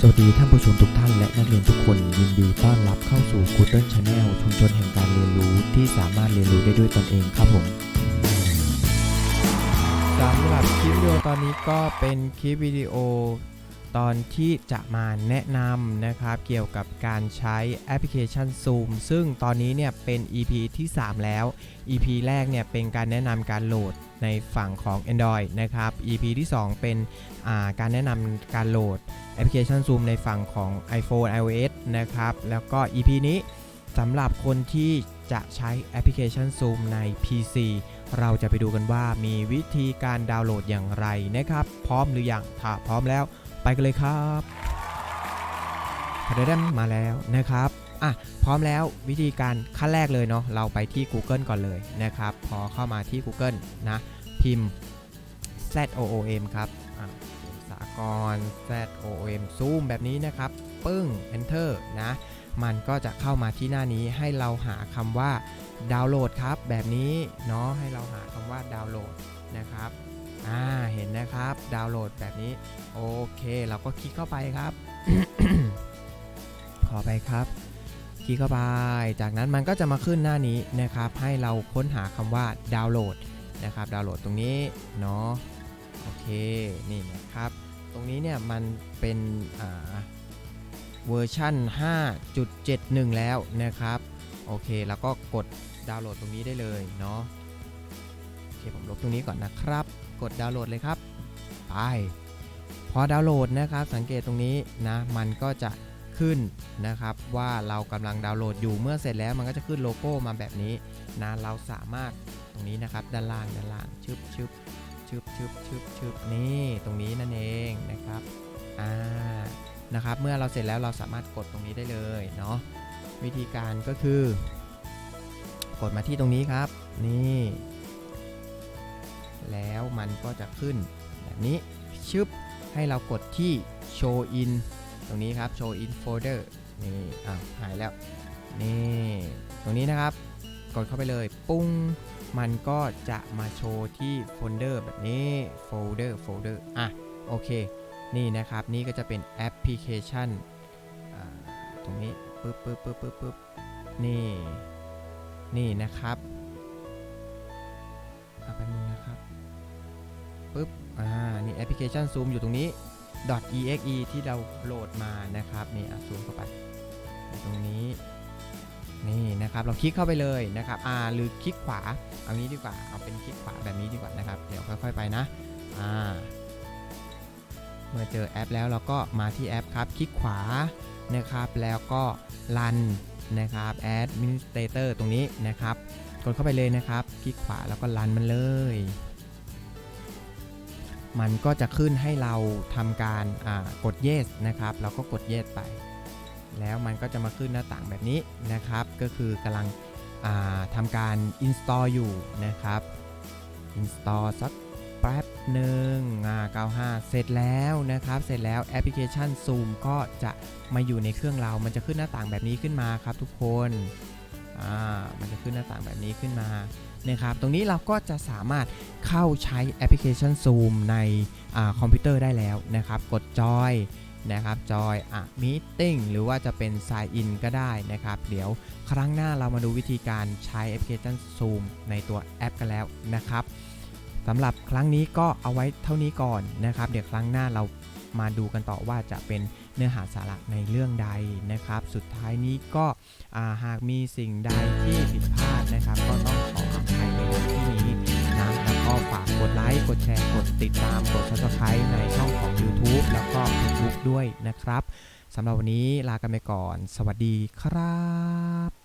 สวัสดีท่านผู้ชมทุกท่านและนักเรียนทุกคนยินดีต้อนรับเข้าสู่ Google Channel ชุมชนแห่งการเรียนรู้ที่สามารถเรียนรู้ได้ด้วยตนเองครับผมสำหรับคลิปวิดีโอตอนนี้ก็เป็นคลิปวิดีโอ ตอนที่จะมาแนะนำนะครับเกี่ยวกับการใช้แอปพลิเคชัน Zoom ซึ่งตอนนี้เนี่ยเป็น EP ที่ 3 แล้ว EP แรกเนี่ยเป็นการแนะนำการโหลดในฝั่งของ Android นะครับ EP ที่ 2 เป็นาการแนะนำการโหลดแอปพลิเคชัน Zoom ในฝั่งของ iPhone iOS นะครับ แล้วก็ EP นี้สำหรับคนที่จะใช้แอปพลิเคชัน Zoom ใน PC เราจะไปดูกันว่ามีวิธีการดาวน์โหลดอย่างไรนะครับ พร้อมหรือยังถ้าพร้อมแล้ว ไปกันเลยครับพอได้มาแล้วนะครับอะพร้อมแล้ววิธีการขั้นแรกเลยเนาะเราไปที่ Google ก่อนเลยนะครับ พอเข้ามาที่ Google นะ พิมพ์ ZOOM ครับอะเขียนสากร ZOOM Zoom แบบนี้นะครับ ปึ้ง Enter นะ มันก็จะเข้ามาที่หน้านี้ให้เราหาคำว่าดาวน์โหลดครับ แบบนี้เนาะให้เราหาคำว่าดาวน์โหลดนะครับอ่าเห็นนะ ดาวน์โหลดแบบนี้ โอเค เราก็คลิกเข้าไปครับ ขอไปครับ คลิกเข้าไป จากนั้นมันก็จะมาขึ้นหน้านี้นะครับ ให้เราค้นหาคำว่าดาวน์โหลดนะครับ ดาวน์โหลดตรงนี้เนาะ โอเค นี่นะครับ ตรงนี้เนี่ยมันเป็นเวอร์ชัน5.71 แล้วนะครับ โอเค แล้วก็กดดาวน์โหลดตรงนี้ได้เลยเนาะ โอเค ผมลบตรงนี้ก่อนนะครับ กดดาวน์โหลดเลยครับ ไป พอดาวน์โหลดนะครับสังเกตตรงนี้นะมันก็จะขึ้นนะครับว่าเรากำลังดาวน์โหลดอยู่เมื่อเสร็จแล้วมันก็จะขึ้นโลโก้มาแบบนี้นะเราสามารถตรงนี้นะครับด้านล่างด้านล่างชึบชึบชึบชึบชึบชึบนี่ตรงนี้นั่นเองนะครับอ่านะครับเมื่อเราเสร็จแล้วเราสามารถกดตรงนี้ได้เลยเนาะวิธีการก็คือ กดมาที่ตรงนี้ครับนี่ แล้วมันก็จะขึ้น นี้ชึบให้เรากดที่ show in ตรงนี้ครับ show in folder นี่อ้าวหายแล้ว นี่ ตรงนี้นะครับ กดเข้าไปเลย ปุ้ง มันก็จะมาโชว์ที่โฟลเดอร์แบบนี้ โฟลเดอร์ โฟลเดอร์ อะ โอเค นี่นะครับ นี่ก็จะเป็นแอปพลิเคชัน ตรงนี้ ปึ๊บปึ๊บปึ๊บปึ๊บปึ๊บนี่ นี่นะครับเอาไปนึงนะครับ ปึ๊บ อ่านี่แอปพลิเคชันซูมอยู่ตรงนี้ .exe ที่เราโหลดมานะครับนี่อะซูมเข้าไปตรงนี้นี่นะครับเราคลิกเข้าไปเลยนะครับอ่าหรือคลิกขวาเอางี้ดีกว่าเอาเป็นคลิกขวาแบบนี้ดีกว่านะครับเดี๋ยวค่อยๆไปนะอ่าเมื่อเจอแอปแล้วเราก็มาที่แอปครับคลิกขวานะครับแล้วก็ run นะครับ administrator ตรงนี้นะครับกดเข้าไปเลยนะครับ คลิกขวาแล้วก็ run มันเลย มันก็จะขึ้นให้เราทำการกด yes นะครับ เราก็กด yes ไป แล้วมันก็จะมาขึ้นหน้าต่างแบบนี้นะครับ ก็คือกำลังทำการ install อยู่นะครับ install สักแป๊บหนึ่ง95 เสร็จแล้วนะครับ เสร็จแล้วแอปพลิเคชัน Zoom ก็จะมาอยู่ในเครื่องเรา มันจะขึ้นหน้าต่างแบบนี้ขึ้นมาครับทุกคน มันจะขึ้นหน้าต่างแบบนี้ขึ้นมา นะครับ ตรงนี้เราก็จะสามารถเข้าใช้แอปพลิเคชัน Zoom ในอคอมพิวเตอร์ได้แล้วนะครับ กดจอยนะครับจอยอะมีติ้งหรือว่าจะเป็น Sign In ก็ได้นะครับ เดี๋ยวครั้งหน้าเรามาดูวิธีการใช้แอปพลิเคชัน Zoom ในตัวแอปกันแล้วนะครับสำหรับครั้งนี้ก็เอาไว้เท่านี้ก่อนนะครับ เดี๋ยวครั้งหน้าเรามาดูกันต่อว่าจะเป็นเนื้อหาสาระในเรื่องใดนะครับ สุดท้ายนี้ก็หากมีสิ่งใดที่ผิดพลาดนะครับ ก็ต้องขอ อภัยในที่นี้นะแล้วก็ฝากกดไลค์กดแชร์กดติดตามกด subscribe ในช่องของ YouTube แล้วก็ Facebook ด้วยนะครับสำหรับวันนี้ลากันไปก่อน สวัสดีครับ